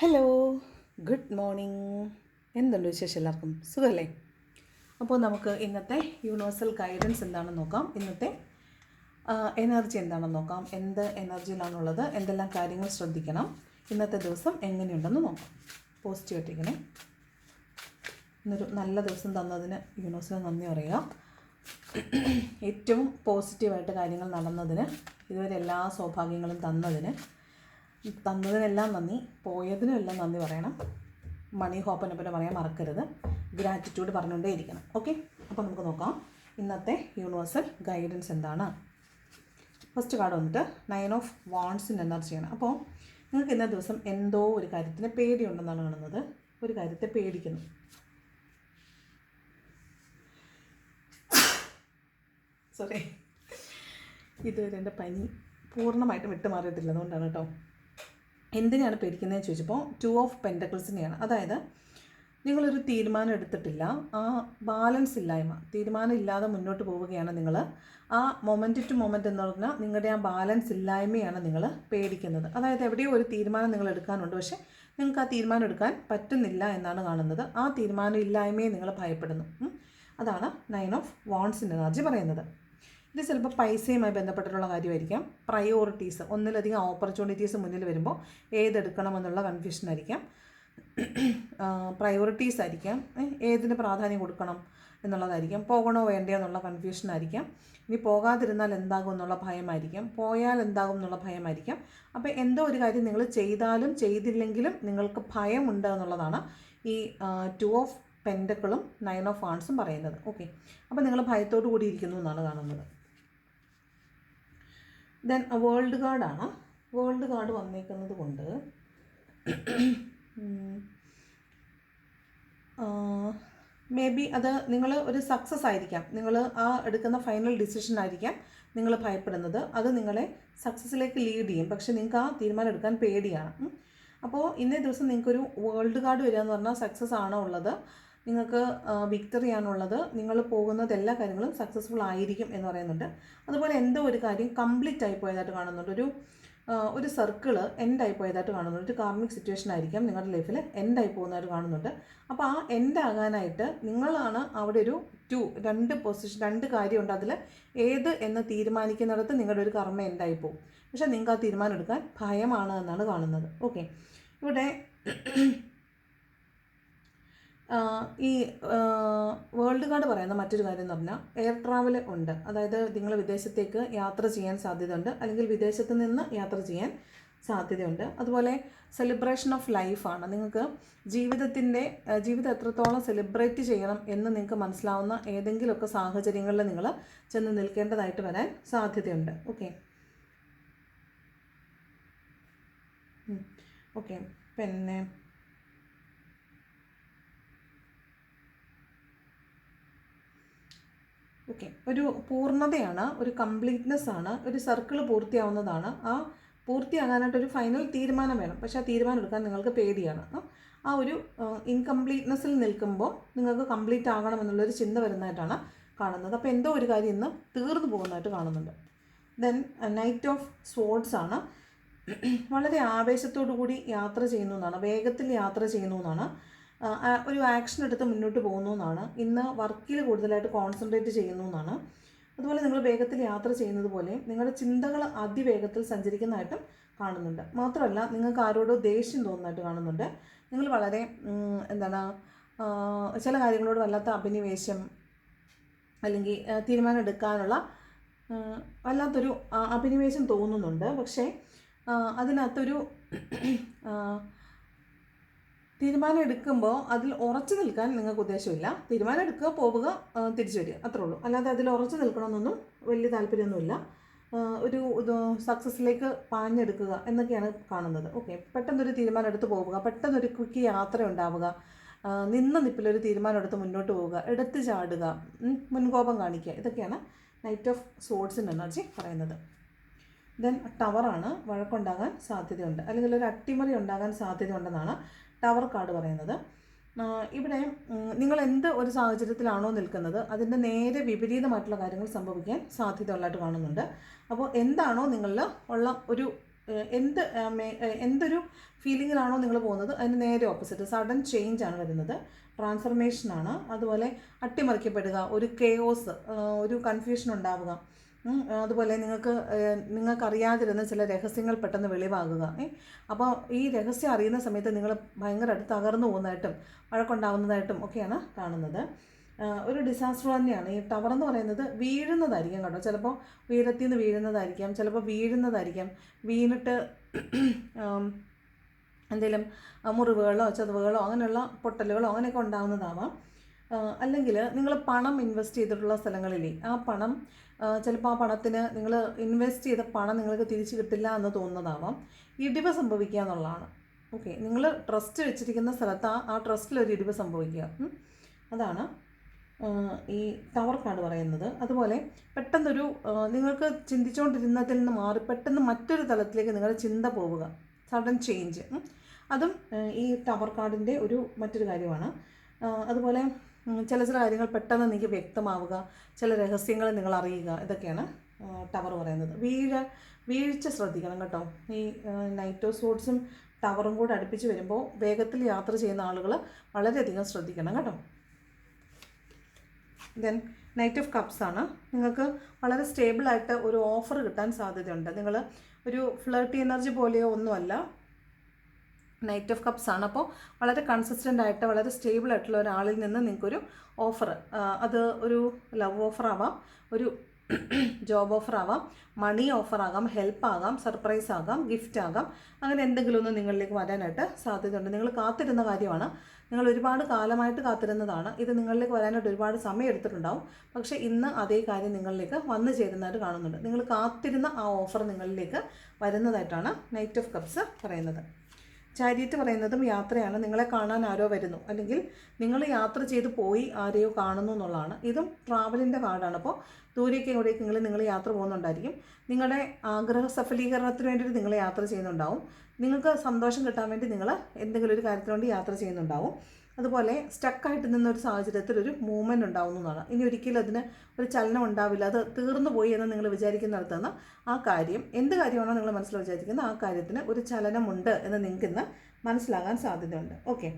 Hello good morning എന്തുണ്ട് വിശേഷം എല്ലാവർക്കും? സുഖമല്ലേ അപ്പോൾ നമുക്ക് ഇന്നത്തെ യൂണിവേഴ്സൽ ഗൈഡൻസ് എന്താണെന്ന് നോക്കാം. ഇന്നത്തെ എനർജി എന്താണെന്ന് നോക്കാം. എന്ത് എനർജിയിലാണുള്ളത് എന്തെല്ലാം കാര്യങ്ങൾ ശ്രദ്ധിക്കണം? ഇന്നത്തെ ദിവസം എങ്ങനെയുണ്ടെന്ന് നോക്കാം. പോസിറ്റീവ് ആയിട്ടിങ്ങനെ ഇന്നൊരു നല്ല ദിവസം തന്നതിന് യൂണിവേഴ്സിന് നന്ദി പറയുക. ഏറ്റവും പോസിറ്റീവായിട്ട് കാര്യങ്ങൾ നടന്നതിന് ഇതുവരെ എല്ലാ സൗഭാഗ്യങ്ങളും തന്നതിന് തന്നതിനെല്ലാം നന്ദി പോയതിനും എല്ലാം നന്ദി പറയണം. മണി ഹോപ്പനെ പോലെ പറയാൻ മറക്കരുത്. ഗ്രാറ്റിറ്റ്യൂഡ് പറഞ്ഞുകൊണ്ടേ ഇരിക്കണം ഓക്കെ? അപ്പോൾ നമുക്ക് നോക്കാം. ഇന്നത്തെ യൂണിവേഴ്സൽ ഗൈഡൻസ് എന്താണ്? ഫസ്റ്റ് കാർഡ് വന്നിട്ട് നയൻ ഓഫ് വാൺസിന്റെ ചെയ്യണം അപ്പോൾ നിങ്ങൾക്ക് ഇന്നത്തെ ദിവസം എന്തോ ഒരു കാര്യത്തിന് പേടിയുണ്ടെന്നാണ് കാണുന്നത്. ഒരു കാര്യത്തെ പേടിക്കുന്നു. സോറി ഇതുവരെ എന്റെ പനി പൂർണമായിട്ടും വിട്ടുമാറിയിട്ടില്ല. അതുകൊണ്ടാണ് കേട്ടോ. എന്തിനാണ് പേടിക്കുന്നതെന്ന് ചോദിച്ചപ്പോൾ ടു ഓഫ് പെന്റക്കിൾസിനെയാണ് അതായത് നിങ്ങളൊരു തീരുമാനം എടുത്തിട്ടില്ല. ആ ബാലൻസ് ഇല്ലായ്മ തീരുമാനം ഇല്ലാതെ മുന്നോട്ട് പോവുകയാണ് നിങ്ങൾ ആ മൊമെന്റ് ടു മൊമെന്റ് എന്ന് പറഞ്ഞാൽ നിങ്ങളുടെ ആ ബാലൻസ് ഇല്ലായ്മയാണ് നിങ്ങൾ പേടിക്കുന്നത്. അതായത് എവിടെയോ ഒരു തീരുമാനം നിങ്ങൾ എടുക്കാനുണ്ട്. പക്ഷേ നിങ്ങൾക്ക് ആ തീരുമാനം എടുക്കാൻ പറ്റുന്നില്ല എന്നാണ് കാണുന്നത്. ആ തീരുമാനം ഇല്ലായ്മയെ നിങ്ങൾ ഭയപ്പെടുന്നു. അതാണ് നയൻ ഓഫ് വാൺസിന്റെ എനർജി പറയുന്നത്. ഇത് ചിലപ്പോൾ പൈസയുമായി ബന്ധപ്പെട്ടിട്ടുള്ള കാര്യമായിരിക്കാം. പ്രയോറിറ്റീസ് ഒന്നിലധികം ഓപ്പർച്യൂണിറ്റീസ് മുന്നിൽ വരുമ്പോൾ ഏതെടുക്കണം എന്നുള്ള കൺഫ്യൂഷൻ ആയിരിക്കാം പ്രയോറിറ്റീസ് ആയിരിക്കാം. ഏതിന് പ്രാധാന്യം കൊടുക്കണം എന്നുള്ളതായിരിക്കാം. പോകണോ വേണ്ടയോ എന്നുള്ള കൺഫ്യൂഷൻ ആയിരിക്കാം. ഇനി പോകാതിരുന്നാൽ എന്താകും എന്നുള്ള ഭയമായിരിക്കാം. പോയാൽ എന്താകും എന്നുള്ള ഭയമായിരിക്കാം. അപ്പോൾ എന്തോ ഒരു കാര്യം നിങ്ങൾ ചെയ്താലും ചെയ്തില്ലെങ്കിലും നിങ്ങൾക്ക് ഭയമുണ്ട് എന്നുള്ളതാണ് ഈ ടു ഓഫ് പെൻഡക്കളും നയൻ ഓഫ് ആൺസും പറയുന്നത്. ഓക്കെ അപ്പോൾ നിങ്ങൾ ഭയത്തോടു കൂടി ഇരിക്കുന്നു എന്നാണ് കാണുന്നത്. ദെൻ വേൾഡ് കാർഡാണ് വേൾഡ് കാർഡ് വന്നേക്കുന്നത് കൊണ്ട് മേ ബി അത് നിങ്ങൾ ഒരു സക്സസ് ആയിരിക്കാം. നിങ്ങൾ ആ എടുക്കുന്ന ഫൈനൽ ഡിസിഷൻ ആയിരിക്കാം നിങ്ങൾ ഭയപ്പെടുന്നത്. അത് നിങ്ങളെ സക്സസ്സിലേക്ക് ലീഡ് ചെയ്യും. പക്ഷെ നിങ്ങൾക്ക് ആ തീരുമാനം എടുക്കാൻ പേടിയാണ്. അപ്പോൾ ഇന്നേ ദിവസം നിങ്ങൾക്കൊരു വേൾഡ് കാർഡ് വരിക എന്ന് പറഞ്ഞാൽ സക്സസ് ആണോ ഉള്ളത്? നിങ്ങൾക്ക് വിക്ടറി ആണുള്ളത് നിങ്ങൾ പോകുന്നത് എല്ലാ കാര്യങ്ങളും സക്സസ്ഫുൾ ആയിരിക്കും എന്ന് പറയുന്നുണ്ട്. അതുപോലെ എന്തോ ഒരു കാര്യം കംപ്ലീറ്റ് ആയി പോയതായിട്ട് കാണുന്നുണ്ട്. ഒരു ഒരു സർക്കിൾ എൻഡായി പോയതായിട്ട് കാണുന്നുണ്ട്. ഒരു കാർമിക് സിറ്റുവേഷൻ ആയിരിക്കാം നിങ്ങളുടെ ലൈഫിൽ എൻഡായി പോകുന്നതായിട്ട് കാണുന്നുണ്ട്. അപ്പോൾ ആ എൻഡ് ആകാനായിട്ട് നിങ്ങളാണ് അവിടെ ഒരു ടു രണ്ട് പൊസിഷൻ രണ്ട് കാര്യമുണ്ട് അതിൽ ഏത് എന്ന് തീരുമാനിക്കുന്നിടത്ത് നിങ്ങളുടെ ഒരു കർമ്മ എൻഡായി പോകും. പക്ഷേ നിങ്ങൾക്ക് ആ തീരുമാനം എടുക്കാൻ ഭയമാണ് എന്നാണ് കാണുന്നത്. ഓക്കെ ഇവിടെ ഈ വേൾഡ് കാർഡ് പറയുന്ന മറ്റൊരു കാര്യം എന്ന് പറഞ്ഞാൽ എയർ ട്രാവൽ ഉണ്ട്. അതായത് നിങ്ങൾ വിദേശത്തേക്ക് യാത്ര ചെയ്യാൻ സാധ്യതയുണ്ട് അല്ലെങ്കിൽ വിദേശത്ത് നിന്ന് യാത്ര ചെയ്യാൻ സാധ്യതയുണ്ട്. അതുപോലെ സെലിബ്രേഷൻ ഓഫ് ലൈഫാണ് നിങ്ങൾക്ക് ജീവിതത്തിന്റെ ജീവിതം എത്രത്തോളം സെലിബ്രേറ്റ് ചെയ്യണം എന്ന് നിങ്ങൾക്ക് മനസ്സിലാവുന്ന ഏതെങ്കിലുമൊക്കെ സാഹചര്യങ്ങളിൽ നിങ്ങൾ ചെന്ന് നിൽക്കേണ്ടതായിട്ട് വരാൻ സാധ്യതയുണ്ട്. ഓക്കെ. ഓക്കെ. പിന്നെ ഓക്കെ ഒരു പൂർണതയാണ് ഒരു കംപ്ലീറ്റ്നെസ് ആണ് ഒരു സർക്കിൾ പൂർത്തിയാവുന്നതാണ്. ആ പൂർത്തിയാകാനായിട്ട് ഒരു ഫൈനൽ തീരുമാനം വേണം. പക്ഷേ ആ തീരുമാനം എടുക്കാൻ നിങ്ങൾക്ക് പേടിയാണ്. ആ. ഒരു ഇൻകംപ്ലീറ്റ്നെസ്സിൽ നിൽക്കുമ്പോൾ നിങ്ങൾക്ക് കംപ്ലീറ്റ് ആകണം എന്നുള്ളൊരു ചിന്ത വരുന്നതായിട്ടാണ് കാണുന്നത്. അപ്പോൾ എന്തോ ഒരു കാര്യം ഇന്ന് തീർന്നു പോകുന്നതായിട്ട് കാണുന്നുണ്ട്. ദെൻ നൈറ്റ് ഓഫ് സ്പോർട്സ് ആണ്. വളരെ ആവേശത്തോടു കൂടി യാത്ര ചെയ്യുന്നു എന്നാണ് വേഗത്തിൽ യാത്ര ചെയ്യുന്നു എന്നാണ് ഒരു ആക്ഷൻ എടുത്ത് മുന്നോട്ട് പോകുന്നു എന്നാണ് ഇന്ന് വർക്കിൽ കൂടുതലായിട്ട് കോൺസെൻട്രേറ്റ് ചെയ്യുന്നു എന്നാണ് അതുപോലെ നിങ്ങൾ വേഗത്തിൽ യാത്ര ചെയ്യുന്നത് പോലെ നിങ്ങളുടെ ചിന്തകൾ അതിവേഗത്തിൽ സഞ്ചരിക്കുന്നതായിട്ടും കാണുന്നുണ്ട്. മാത്രമല്ല നിങ്ങൾക്ക് ആരോടോ ദേഷ്യം തോന്നുന്നതായിട്ട് കാണുന്നുണ്ട്. നിങ്ങൾ വളരെ എന്താണ് ചില കാര്യങ്ങളോട് വല്ലാത്ത അഭിനിവേശം അല്ലെങ്കിൽ തീരുമാനം എടുക്കാനുള്ള വല്ലാത്തൊരു അഭിനിവേശം തോന്നുന്നുണ്ട്. പക്ഷേ അതിനകത്തൊരു തീരുമാനം എടുക്കുമ്പോൾ അതിൽ ഉറച്ചു നിൽക്കാൻ നിങ്ങൾക്ക് ഉദ്ദേശമില്ല. തീരുമാനം എടുക്കുക പോവുക തിരിച്ചു വരിക. അത്രേ ഉള്ളൂ. അല്ലാതെ അതിൽ ഉറച്ചു നിൽക്കണമെന്നൊന്നും വലിയ താല്പര്യമൊന്നുമില്ല. ഒരു സക്സസ്സിലേക്ക് പാഞ്ഞെടുക്കുക എന്നൊക്കെയാണ് കാണുന്നത്. ഓക്കെ പെട്ടെന്നൊരു തീരുമാനം എടുത്ത് പോവുക പെട്ടെന്നൊരു ക്വിക്ക് യാത്ര ഉണ്ടാവുക നിന്ന നിപ്പിലൊരു തീരുമാനം എടുത്ത് മുന്നോട്ട് പോവുക എടുത്ത് ചാടുക മുൻകോപം കാണിക്കുക. ഇതൊക്കെയാണ് നൈറ്റ് ഓഫ് സോഡ്സിന്റെ എനർജി പറയുന്നത്. ദെൻ ടവറാണ് വഴക്കുണ്ടാകാൻ സാധ്യതയുണ്ട്. അല്ലെങ്കിൽ ഒരു അട്ടിമറി ഉണ്ടാകാൻ സാധ്യതയുണ്ടെന്നാണ് ടവർ കാർഡ് പറയുന്നത്. ഇവിടെ നിങ്ങൾ എന്ത് ഒരു സാഹചര്യത്തിലാണോ നിൽക്കുന്നത് അതിന്റെ നേരെ വിപരീതമായിട്ടുള്ള കാര്യങ്ങൾ സംഭവിക്കാൻ സാധ്യത ഉള്ളതായിട്ട് കാണുന്നുണ്ട്. അപ്പോൾ എന്താണോ നിങ്ങളിൽ ഉള്ള ഒരു എന്ത് എന്തൊരു ഫീലിങ്ങിലാണോ നിങ്ങൾ പോകുന്നത് അതിന് നേരെ ഓപ്പോസിറ്റ് സഡൻ ചേഞ്ച് ആണ് വരുന്നത്. ട്രാൻസ്ഫർമേഷനാണ്. അതുപോലെ അട്ടിമറിക്കപ്പെടുക ഒരു കെയോസ് ഒരു കൺഫ്യൂഷൻ ഉണ്ടാവുക. അതുപോലെ നിങ്ങൾക്ക് നിങ്ങൾക്കറിയാതിരുന്ന ചില രഹസ്യങ്ങൾ പെട്ടെന്ന് വെളിവാകുക അപ്പോൾ ഈ രഹസ്യം അറിയുന്ന സമയത്ത് നിങ്ങൾ ഭയങ്കരമായിട്ട് തകർന്നു പോകുന്നതായിട്ടും വഴക്കുണ്ടാവുന്നതായിട്ടും ഒക്കെയാണ് കാണുന്നത്. ഒരു ഡിസാസ്റ്റർ തന്നെയാണ്. ഈ ടവർ എന്ന് പറയുന്നത് വീഴുന്നതായിരിക്കും കേട്ടോ. ചിലപ്പോൾ ഉയരത്തിൽ നിന്ന് വീഴുന്നതായിരിക്കാം ചിലപ്പോൾ വീഴുന്നതായിരിക്കാം. വീണിട്ട് എന്തെങ്കിലും മുറിവുകളോ ചതവുകളോ അങ്ങനെയുള്ള പൊട്ടലുകളോ അങ്ങനെയൊക്കെ ഉണ്ടാകുന്നതാവാം അല്ലെങ്കിൽ നിങ്ങൾ പണം ഇൻവെസ്റ്റ് ചെയ്തിട്ടുള്ള സ്ഥലങ്ങളിലേ ആ പണം ചിലപ്പോൾ ആ പണത്തിന് നിങ്ങൾ ഇൻവെസ്റ്റ് ചെയ്ത പണം നിങ്ങൾക്ക് തിരിച്ചു കിട്ടില്ല എന്ന് തോന്നുന്നതാവാം. ഇടിവ് സംഭവിക്കുക എന്നുള്ളതാണ്. ഓക്കെ നിങ്ങൾ ട്രസ്റ്റ് വെച്ചിരിക്കുന്ന സ്ഥലത്ത് ആ ട്രസ്റ്റിൽ ഒരു ഇടിവ് സംഭവിക്കുക. അതാണ് ഈ ടവർ കാർഡ് പറയുന്നത്. അതുപോലെ പെട്ടെന്നൊരു നിങ്ങൾക്ക് ചിന്തിച്ചുകൊണ്ടിരുന്നതിൽ നിന്ന് മാറി പെട്ടെന്ന് മറ്റൊരു തലത്തിലേക്ക് നിങ്ങളുടെ ചിന്ത പോവുക. സഡൻ ചേഞ്ച് അതും ഈ ടവർ കാർഡിന്റെ ഒരു മറ്റൊരു കാര്യമാണ്. അതുപോലെ ചില ചില കാര്യങ്ങൾ പെട്ടെന്ന് നിങ്ങൾക്ക് വ്യക്തമാവുക ചില രഹസ്യങ്ങൾ നിങ്ങൾ അറിയുക ഇതൊക്കെയാണ് ടവർ പറയുന്നത്. വീഴ വീഴ്ച ശ്രദ്ധിക്കണം കേട്ടോ. ഈ നൈറ്റോ സോട്ട്സും ടവറും കൂടെ അടുപ്പിച്ച് വരുമ്പോൾ വേഗത്തിൽ യാത്ര ചെയ്യുന്ന ആളുകൾ വളരെയധികം ശ്രദ്ധിക്കണം കേട്ടോ. ദെൻ നൈറ്റ് ഓഫ് കപ്സ് ആണ്. നിങ്ങൾക്ക് വളരെ സ്റ്റേബിളായിട്ട് ഒരു ഓഫർ കിട്ടാൻ സാധ്യതയുണ്ട്. നിങ്ങൾ ഒരു ഫ്ലേർട്ടി എനർജി പോലെയോ ഒന്നുമല്ല നൈറ്റ് ഓഫ് കപ്സ് ആണ്. അപ്പോൾ വളരെ കൺസിസ്റ്റന്റ് ആയിട്ട് വളരെ സ്റ്റേബിൾ ആയിട്ടുള്ള ഒരാളിൽ നിന്ന് നിങ്ങൾക്കൊരു ഓഫർ അത് ഒരു ലവ് ഓഫർ ആവാം ഒരു ജോബ് ഓഫർ ആവാം മണി ഓഫർ ആകാം ഹെൽപ്പ് ആകാം സർപ്രൈസ് ആകാം ഗിഫ്റ്റ് ആകാം അങ്ങനെ എന്തെങ്കിലും ഒന്ന് നിങ്ങളിലേക്ക് വരാനായിട്ട് സാധ്യതയുണ്ട്. നിങ്ങൾ കാത്തിരുന്ന കാര്യമാണ്. നിങ്ങൾ ഒരുപാട് കാലമായിട്ട് കാത്തിരുന്നതാണ്. ഇത് നിങ്ങളിലേക്ക് വരാനായിട്ട് ഒരുപാട് സമയം എടുത്തിട്ടുണ്ടാവും. പക്ഷേ ഇന്ന് അതേ കാര്യം നിങ്ങളിലേക്ക് വന്നു ചേരുന്നതായിട്ട് കാണുന്നുണ്ട്. നിങ്ങൾ കാത്തിരുന്ന ആ ഓഫർ നിങ്ങളിലേക്ക് വരുന്നതായിട്ടാണ് നൈറ്റ് ഓഫ് കപ്സ് പറയുന്നത്. ചാരിറ്റ് പറയുന്നതും യാത്രയാണ്. നിങ്ങളെ കാണാൻ ആരോ വരുന്നു. അല്ലെങ്കിൽ നിങ്ങൾ യാത്ര ചെയ്ത് പോയി ആരെയോ കാണുന്നു എന്നുള്ളതാണ്. ഇതും ട്രാവലിന്റെ കാർഡാണ് അപ്പോൾ ദൂരേക്ക് എവിടേക്കെങ്കിലും നിങ്ങൾ യാത്ര പോകുന്നുണ്ടായിരിക്കും. നിങ്ങളുടെ ആഗ്രഹ സഫലീകരണത്തിന് വേണ്ടിയിട്ട് നിങ്ങൾ യാത്ര ചെയ്യുന്നുണ്ടാവും. നിങ്ങൾക്ക് സന്തോഷം കിട്ടാൻ വേണ്ടി നിങ്ങൾ എന്തെങ്കിലും ഒരു കാര്യത്തിന് വേണ്ടി യാത്ര ചെയ്യുന്നുണ്ടാവും. അതുപോലെ സ്റ്റക്കായിട്ട് നിന്ന ഒരു സാഹചര്യത്തിൽ ഒരു മൂവ്മെന്റ് ഉണ്ടാവുന്നതാണ് ഇനി ഒരിക്കലും അതിന് ഒരു ചലനം ഉണ്ടാവില്ല. അത് തീർന്നു പോയി എന്ന് നിങ്ങൾ വിചാരിക്കുന്നിടത്തുനിന്ന് ആ കാര്യം എന്ത് കാര്യമാണോ നിങ്ങൾ മനസ്സിൽ വിചാരിക്കുന്നത് ആ കാര്യത്തിന് ഒരു ചലനമുണ്ട് എന്ന് നിങ്ങൾക്ക് ഇന്ന് മനസ്സിലാകാൻ സാധ്യതയുണ്ട്. ഓക്കെ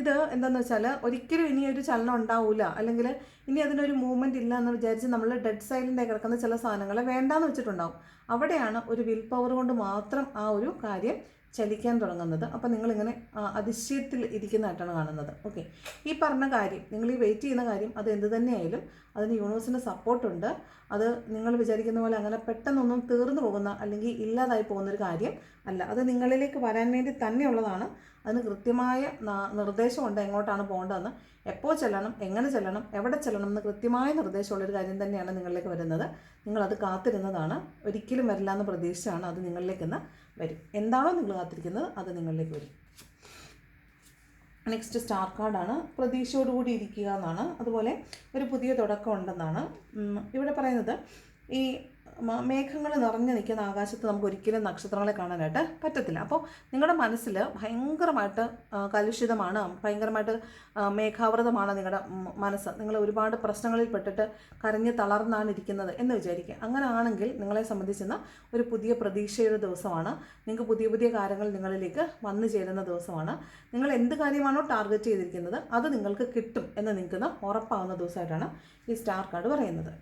ഇത് എന്താണെന്ന് വെച്ചാൽ ഒരിക്കലും ഇനി ഒരു ചലനം ഉണ്ടാവില്ല അല്ലെങ്കിൽ ഇനി അതിനൊരു മൂവ്മെന്റ് ഇല്ല എന്ന് വിചാരിച്ച് നമ്മൾ ഡെഡ് സൈലന്റായി കിടക്കുന്ന ചില സാധനങ്ങൾ വേണ്ടാന്ന് വെച്ചിട്ടുണ്ടാവും. അവിടെയാണ് ഒരു വിൽ പവർ കൊണ്ട് മാത്രം ആ ഒരു കാര്യം ചലിക്കാൻ തുടങ്ങുന്നത്. അപ്പോൾ നിങ്ങളിങ്ങനെ അതിശയത്തിൽ ഇരിക്കുന്നതായിട്ടാണ് കാണുന്നത്. ഓക്കെ. ഈ പറഞ്ഞ കാര്യം നിങ്ങൾ ഈ വെയിറ്റ് ചെയ്യുന്ന കാര്യം അത് എന്ത് തന്നെയായാലും അതിന് യൂണിവേഴ്സിന്റെ സപ്പോർട്ടുണ്ട് അത് നിങ്ങൾ വിചാരിക്കുന്ന പോലെ അങ്ങനെ പെട്ടെന്നൊന്നും തീർന്നു പോകുന്ന അല്ലെങ്കിൽ ഇല്ലാതായി പോകുന്നൊരു കാര്യം അല്ല. അത് നിങ്ങളിലേക്ക് വരാൻ വേണ്ടി തന്നെയുള്ളതാണ്. അതിന് കൃത്യമായ നിർദ്ദേശമുണ്ട് എങ്ങോട്ടാണ് പോകേണ്ടതെന്ന്. എപ്പോൾ ചെല്ലണം എങ്ങനെ ചെല്ലണം എവിടെ ചെല്ലണം എന്ന് കൃത്യമായ നിർദ്ദേശമുള്ളൊരു കാര്യം തന്നെയാണ് നിങ്ങളിലേക്ക് വരുന്നത്. നിങ്ങളത് കാത്തിരുന്നതാണ്. ഒരിക്കലും വരില്ല എന്ന് പ്രതീക്ഷിച്ചാണ് അത് നിങ്ങളിലേക്ക് ഇന്ന് വരും. എന്താണോ നിങ്ങൾ കാത്തിരിക്കുന്നത് അത് നിങ്ങളിലേക്ക് വരും. നെക്സ്റ്റ് സ്റ്റാർ കാർഡാണ് പ്രതീക്ഷയോടുകൂടി ഇരിക്കുക എന്നാണ്. അതുപോലെ ഒരു പുതിയ തുടക്കം ഉണ്ടെന്നാണ്. ഇവിടെ പറയുന്നത് ഈ മേഘങ്ങൾ നിറഞ്ഞു നിൽക്കുന്ന ആകാശത്ത് നമുക്ക് ഒരിക്കലും നക്ഷത്രങ്ങളെ കാണാനായിട്ട് പറ്റത്തില്ല. അപ്പോൾ നിങ്ങളുടെ മനസ്സിൽ ഭയങ്കരമായിട്ട് കലുഷിതമാണ് ഭയങ്കരമായിട്ട് മേഘാവൃതമാണ് നിങ്ങളുടെ മനസ്സ്. നിങ്ങൾ ഒരുപാട് പ്രശ്നങ്ങളിൽ പെട്ടിട്ട് കരഞ്ഞ് തളർന്നാണ് ഇരിക്കുന്നത് എന്ന് വിചാരിക്കുക. അങ്ങനെ ആണെങ്കിൽ നിങ്ങളെ സംബന്ധിച്ചുന്ന ഒരു പുതിയ പ്രതീക്ഷയുടെ ദിവസമാണ്. നിങ്ങൾക്ക് പുതിയ പുതിയ കാര്യങ്ങൾ നിങ്ങളിലേക്ക് വന്നു ചേരുന്ന ദിവസമാണ്. നിങ്ങൾ എന്ത് കാര്യമാണോ ടാർഗറ്റ് ചെയ്തിരിക്കുന്നത് അത് നിങ്ങൾക്ക് കിട്ടും എന്ന് നിങ്ങൾക്ക് ഉറപ്പാകുന്ന ദിവസമായിട്ടാണ് ഈ സ്റ്റാർ കാർഡ് പറയുന്നത്.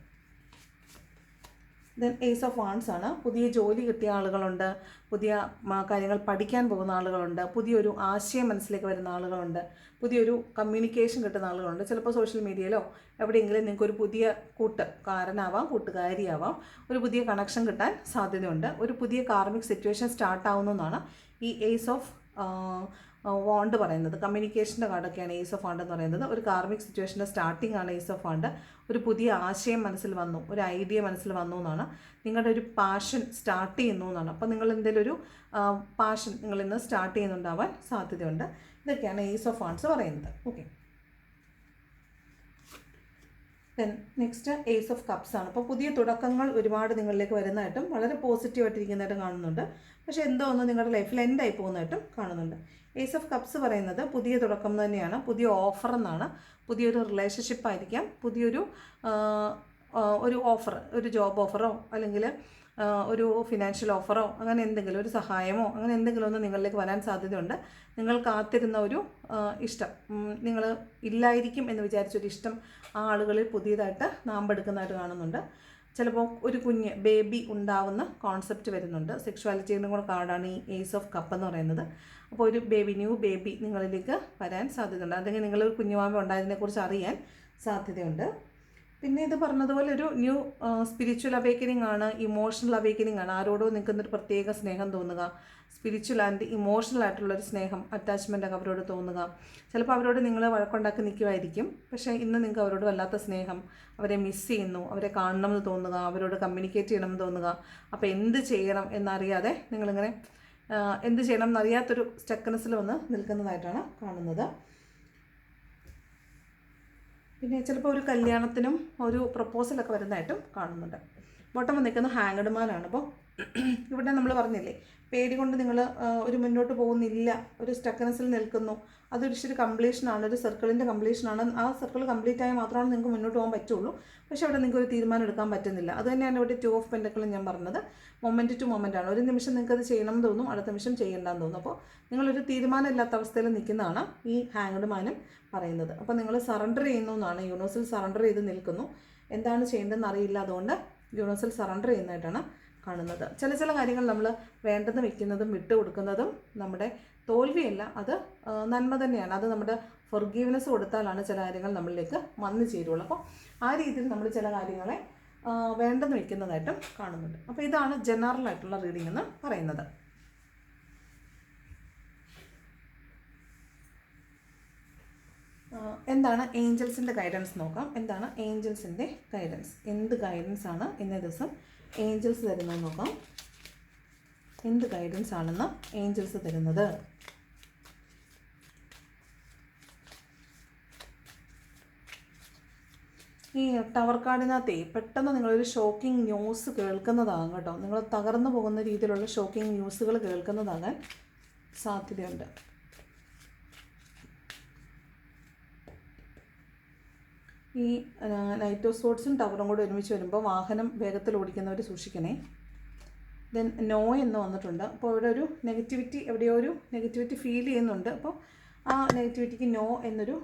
ദെൻ ഏസ് ഓഫ് വാൺസ് ആണ്. പുതിയ ജോലി കിട്ടിയ ആളുകളുണ്ട്. പുതിയ കാര്യങ്ങൾ പഠിക്കാൻ പോകുന്ന ആളുകളുണ്ട്. പുതിയൊരു ആശയം മനസ്സിലേക്ക് വരുന്ന ആളുകളുണ്ട്. പുതിയൊരു കമ്മ്യൂണിക്കേഷൻ കിട്ടുന്ന ആളുകളുണ്ട്. ചിലപ്പോൾ സോഷ്യൽ മീഡിയയിലോ എവിടെയെങ്കിലും നിങ്ങൾക്ക് ഒരു പുതിയ കൂട്ടുകാരനാവാം കൂട്ടുകാരിയാവാം. ഒരു പുതിയ കണക്ഷൻ കിട്ടാൻ സാധ്യതയുണ്ട്. ഒരു പുതിയ കാർമിക് സിറ്റുവേഷൻ സ്റ്റാർട്ട് ആവുന്നതാണ് ഈ ഏസ് ഓഫ് വാണ്ട് പറയുന്നത്. കമ്മ്യൂണിക്കേഷന്റെ കാർഡൊക്കെയാണ് ഏസ് ഓഫ് ഫണ്ട് എന്ന് പറയുന്നത്. ഒരു കാർമിക് സിറ്റുവേഷന്റെ സ്റ്റാർട്ടിംഗ് ആണ് ഏസ് ഓഫ് ഫണ്ട് ഒരു പുതിയ ആശയം മനസ്സിൽ വന്നു. ഒരു ഐഡിയ മനസ്സിൽ വന്നു എന്നാണ്. നിങ്ങളുടെ ഒരു പാഷൻ സ്റ്റാർട്ട് ചെയ്യുന്നു എന്നാണ്. അപ്പോൾ നിങ്ങൾ എന്തെങ്കിലും ഒരു പാഷൻ നിങ്ങൾ ഇന്ന് സ്റ്റാർട്ട് ചെയ്യുന്നുണ്ടാവാൻ സാധ്യതയുണ്ട്. ഇതൊക്കെയാണ് ഏസ് ഓഫ് ഫണ്ട്സ് പറയുന്നത്. Okay then next ace of cups ആണ്. അപ്പോൾ പുതിയ തുടക്കങ്ങൾ ഒരുപാട് നിങ്ങളിലേക്ക് വരുന്നതായിട്ടും വളരെ പോസിറ്റീവായിട്ടിരിക്കുന്നതായിട്ടും കാണുന്നുണ്ട്. പക്ഷേ എന്തോ ഒന്ന് നിങ്ങളുടെ ലൈഫിൽ എൻഡായി പോകുന്നതായിട്ടും കാണുന്നുണ്ട്. ഏസ് ഓഫ് കപ്സ് പറയുന്നത് പുതിയ തുടക്കം തന്നെയാണ്. പുതിയ ഓഫർ എന്നാണ്. പുതിയൊരു റിലേഷൻഷിപ്പ് ആയിരിക്കാം. പുതിയൊരു ഒരു ഓഫർ ഒരു ജോബ് ഓഫറോ അല്ലെങ്കിൽ ഒരു ഫിനാൻഷ്യൽ ഓഫറോ അങ്ങനെ എന്തെങ്കിലും ഒരു സഹായമോ അങ്ങനെ എന്തെങ്കിലും ഒന്ന് നിങ്ങളിലേക്ക് വരാൻ സാധ്യതയുണ്ട്. നിങ്ങൾ കാത്തിരുന്ന ഒരു ഇഷ്ടം. നിങ്ങൾ ഇല്ലായിരിക്കും എന്ന് വിചാരിച്ചൊരു ഇഷ്ടം ആ ആളുകളിൽ പുതിയതായിട്ട് നാമ്പെടുക്കുന്നതായിട്ട് കാണുന്നുണ്ട്. ചിലപ്പോൾ ഒരു കുഞ്ഞ് ബേബി ഉണ്ടാവുന്ന കോൺസെപ്റ്റ് വരുന്നുണ്ട്. സെക്ഷുവാലിറ്റിയുടെ കൂടെ കാർഡാണ് ഈ ഏസ് ഓഫ് കപ്പ് എന്ന് പറയുന്നത്. അപ്പോൾ ഒരു ബേബി ന്യൂ ബേബി നിങ്ങളിലേക്ക് വരാൻ സാധ്യതയുണ്ട്. അല്ലെങ്കിൽ നിങ്ങൾ കുഞ്ഞുമാമ ഉണ്ടായതിനെക്കുറിച്ച് അറിയാൻ സാധ്യതയുണ്ട്. പിന്നെ ഇത് പറഞ്ഞതുപോലെ ഒരു ന്യൂ സ്പിരിച്വൽ അവേക്കനിങ് ആണ് ഇമോഷണൽ അവേക്കനിങ് ആണ്. ആരോടോ നിൽക്കുന്നൊരു പ്രത്യേക സ്നേഹം തോന്നുക. സ്പിരിച്വൽ ആൻഡ് ഇമോഷണൽ ആയിട്ടുള്ളൊരു സ്നേഹം അറ്റാച്ച്മെന്റ് ഒക്കെ അവരോട് തോന്നുക. ചിലപ്പോൾ അവരോട് നിങ്ങൾ വഴക്കുണ്ടാക്കി നിൽക്കുമായിരിക്കും പക്ഷേ ഇന്ന് നിങ്ങൾക്ക് അവരോട് വല്ലാത്ത സ്നേഹം. അവരെ മിസ് ചെയ്യുന്നു. അവരെ കാണണമെന്ന് തോന്നുക. അവരോട് കമ്മ്യൂണിക്കേറ്റ് ചെയ്യണമെന്ന് തോന്നുക. അപ്പോൾ എന്ത് ചെയ്യണം എന്നറിയാതെ നിങ്ങളിങ്ങനെ എന്ത് ചെയ്യണം എന്നറിയാത്തൊരു സ്റ്റക്കനസിൽ വന്ന് നിൽക്കുന്നതായിട്ടാണ് കാണുന്നത്. പിന്നെ ചിലപ്പോൾ ഒരു കല്യാണത്തിനും ഒരു പ്രപ്പോസലൊക്കെ വരുന്നതായിട്ടും കാണുന്നുണ്ട്. ബോട്ടം നിൽക്കുന്ന ഹാങ്ഡ് മാലാണ് അപ്പോൾ ഇവിടെ നമ്മൾ പറഞ്ഞില്ലേ പേടി കൊണ്ട് നിങ്ങൾ ഒരു മുന്നോട്ട് പോകുന്നില്ല ഒരു സ്റ്റക്കനസിൽ നിൽക്കുന്നു അതൊരു ഇച്ചിരി കംപ്ലീഷനാണ് ഒരു സർക്കിളിന്റെ കംപ്ലീഷനാണ് ആ സർക്കിൾ കംപ്ലീറ്റ് ആയാൽ മാത്രമാണ് നിങ്ങൾക്ക് മുന്നോട്ട് പോകാൻ പറ്റുള്ളൂ. പക്ഷേ അവിടെ നിങ്ങൾക്ക് ഒരു തീരുമാനം എടുക്കാൻ പറ്റുന്നില്ല. അത് തന്നെയാണ് ഇവിടെ ടു ഓഫ് പെൻഡക്കളും ഞാൻ പറഞ്ഞത്. മൊമെന്റ് ടു മൊമെന്റ് ആണ്. ഒരു നിമിഷം നിങ്ങൾക്ക് അത് ചെയ്യണം എന്ന് തോന്നും അടുത്ത നിമിഷം ചെയ്യേണ്ടെന്ന് തോന്നും. അപ്പോൾ നിങ്ങളൊരു തീരുമാനമില്ലാത്ത അവസ്ഥയിൽ നിൽക്കുന്നതാണ് ഈ ഹാങ്ഡ് മാനും പറയുന്നത്. അപ്പോൾ നിങ്ങൾ സറണ്ടർ ചെയ്യുന്നു എന്നാണ്. യൂണിവേഴ്സിൽ സറണ്ടർ ചെയ്ത് നിൽക്കുന്നു. എന്താണ് ചെയ്യേണ്ടതെന്ന് അറിയില്ല. അതുകൊണ്ട് യൂണിവേഴ്സിൽ സറണ്ടർ ചെയ്യുന്നതായിട്ടാണ് കാണുന്നത്. ചില ചില കാര്യങ്ങൾ നമ്മൾ വേണ്ടെന്ന് വെക്കുന്നതും വിട്ടു കൊടുക്കുന്നതും നമ്മുടെ തോൽവിയല്ല. അത് നന്മ തന്നെയാണ്. അത് നമ്മുടെ ഫൊർഗീവ്നെസ് കൊടുത്താലാണ് ചില കാര്യങ്ങൾ നമ്മളിലേക്ക് വന്നു ചേരുള്ളൂ. അപ്പോൾ ആ രീതിയിൽ നമ്മൾ ചില കാര്യങ്ങളെ വേണ്ടെന്ന് വെക്കുന്നതായിട്ടും കാണുന്നുണ്ട്. അപ്പോൾ ഇതാണ് ജനറൽ ആയിട്ടുള്ള റീഡിംഗ് എന്ന് പറയുന്നത്. എന്താണ് ഏഞ്ചൽസിന്റെ ഗൈഡൻസ് നോക്കാം. എന്താണ് ഏഞ്ചൽസിന്റെ ഗൈഡൻസ് എന്ത് ഗൈഡൻസ് ആണ് ഇന്നേ ദിവസം ഏഞ്ചൽസ് തരുന്നത് നോക്കാം. എന്ത് ഗൈഡൻസ് ആണെന്ന് ഏഞ്ചൽസ് തരുന്നത്? ഈ ടവർ കാർഡിനകത്തേ പെട്ടെന്ന് നിങ്ങളൊരു ഷോക്കിംഗ് ന്യൂസ് കേൾക്കുന്നതാകും കേട്ടോ. നിങ്ങൾ തകർന്നു പോകുന്ന രീതിയിലുള്ള ഷോക്കിംഗ് ന്യൂസുകൾ കേൾക്കുന്നതാകാൻ സാധ്യതയുണ്ട്. ഈ നൈറ്റ് സ്പോർട്സും ടവറും കൂടെ ഒരുമിച്ച് വരുമ്പോൾ വാഹനം വേഗത്തിൽ ഓടിക്കുന്നവർ സൂക്ഷിക്കണേ. ദെൻ നോ എന്ന് വന്നിട്ടുണ്ട്. അപ്പോൾ ഇവിടെ ഒരു നെഗറ്റിവിറ്റി എവിടെയോ ഒരു നെഗറ്റിവിറ്റി ഫീൽ ചെയ്യുന്നുണ്ട്. അപ്പോൾ ആ നെഗറ്റിവിറ്റിക്ക് നോ എന്നൊരു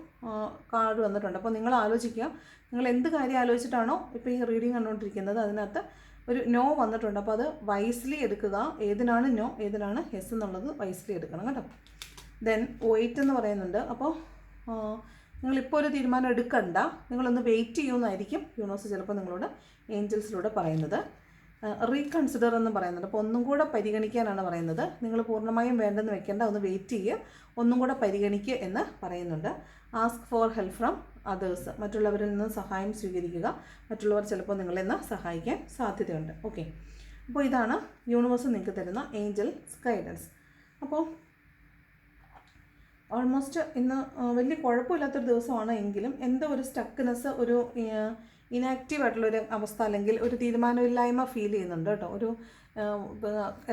കാർഡ് വന്നിട്ടുണ്ട്. അപ്പോൾ നിങ്ങൾ ആലോചിക്കുക. നിങ്ങൾ എന്ത് കാര്യം ആലോചിച്ചിട്ടാണോ ഇപ്പോൾ ഈ റീഡിങ് കണ്ടുകൊണ്ടിരിക്കുന്നത് അതിനകത്ത് ഒരു നോ വന്നിട്ടുണ്ട്. അപ്പോൾ അത് വൈസ്ലി എടുക്കുക. ഏതിനാണ് നോ ഏതിനാണ് എസ് എന്നുള്ളത് വൈസ്ലി എടുക്കണം കേട്ടോ. ദെൻ വെയിറ്റ് എന്ന് പറയുന്നുണ്ട്. അപ്പോൾ നിങ്ങളിപ്പോൾ ഒരു തീരുമാനം എടുക്കണ്ട. നിങ്ങളൊന്ന് വെയിറ്റ് ചെയ്യുമെന്നായിരിക്കും യൂണിവേഴ്സ് ചിലപ്പോൾ നിങ്ങളോട് ഏഞ്ചൽസിലൂടെ പറയുന്നത്. റീകൺസിഡർ എന്ന് പറയുന്നുണ്ട് അപ്പോൾ ഒന്നും കൂടെ പരിഗണിക്കാനാണ് പറയുന്നത്. നിങ്ങൾ പൂർണമായും വേണ്ടെന്ന് വെക്കേണ്ട. ഒന്ന് വെയിറ്റ് ചെയ്യുക ഒന്നും കൂടെ പരിഗണിക്കുക എന്ന് പറയുന്നുണ്ട്. Ask for help from others മറ്റുള്ളവരിൽ നിന്ന് സഹായം സ്വീകരിക്കുക. മറ്റുള്ളവർ ചിലപ്പോൾ നിങ്ങളെ നിന്ന് സഹായിക്കാൻ സാധ്യതയുണ്ട്. ഓക്കെ അപ്പോൾ ഇതാണ് യൂണിവേഴ്സ് നിങ്ങൾക്ക് തരുന്ന ഏഞ്ചൽസ് ഗൈഡൻസ് അപ്പോൾ ഓൾമോസ്റ്റ് ഇന്ന് വലിയ കുഴപ്പമില്ലാത്തൊരു ദിവസമാണ് എങ്കിലും എന്തോ ഒരു സ്റ്റക്ക്നെസ് ഒരു ഇനാക്റ്റീവ് ആയിട്ടുള്ളൊരു അവസ്ഥ അല്ലെങ്കിൽ ഒരു തീരുമാനമില്ലായ്മ ഫീൽ ചെയ്യുന്നുണ്ട് കേട്ടോ. ഒരു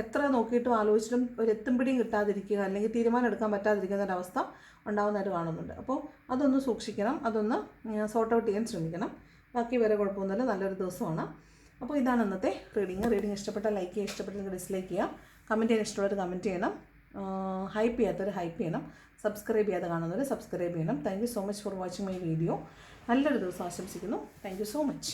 എത്ര നോക്കിയിട്ടും ആലോചിച്ചിട്ടും ഒരു എത്തുംപിടിയും കിട്ടാതിരിക്കുക അല്ലെങ്കിൽ തീരുമാനം എടുക്കാൻ പറ്റാതിരിക്കുന്ന ഒരു അവസ്ഥ ഉണ്ടാകുന്നതായിട്ട് കാണുന്നുണ്ട്. അപ്പോൾ അതൊന്ന് സൂക്ഷിക്കണം അതൊന്ന് സോർട്ട് ഔട്ട് ചെയ്യാൻ ശ്രമിക്കണം. ബാക്കി വേറെ കുഴപ്പമൊന്നുമില്ല നല്ലൊരു ദിവസമാണ്. അപ്പോൾ ഇതാണ് ഇന്നത്തെ റീഡിങ് റീഡിങ് ഇഷ്ടപ്പെട്ട ലൈക്ക് ചെയ്യുക ഇഷ്ടപ്പെട്ടെങ്കിൽ ഡിസ്ലൈക്ക് ചെയ്യുക. കമന്റ് ചെയ്യാൻ ഇഷ്ടമുള്ളവർ കമന്റ് ചെയ്യണം. ഹൈപ്പ് ചെയ്യാത്തവർ ഹൈപ്പ് ചെയ്യണം. സബ്സ്ക്രൈബ് ചെയ്യാതെ കാണുന്നവർ സബ്സ്ക്രൈബ് ചെയ്യണം. Thank so much for watching my video നല്ലൊരു ദിവസം ആശംസിക്കുന്നു. Thank so much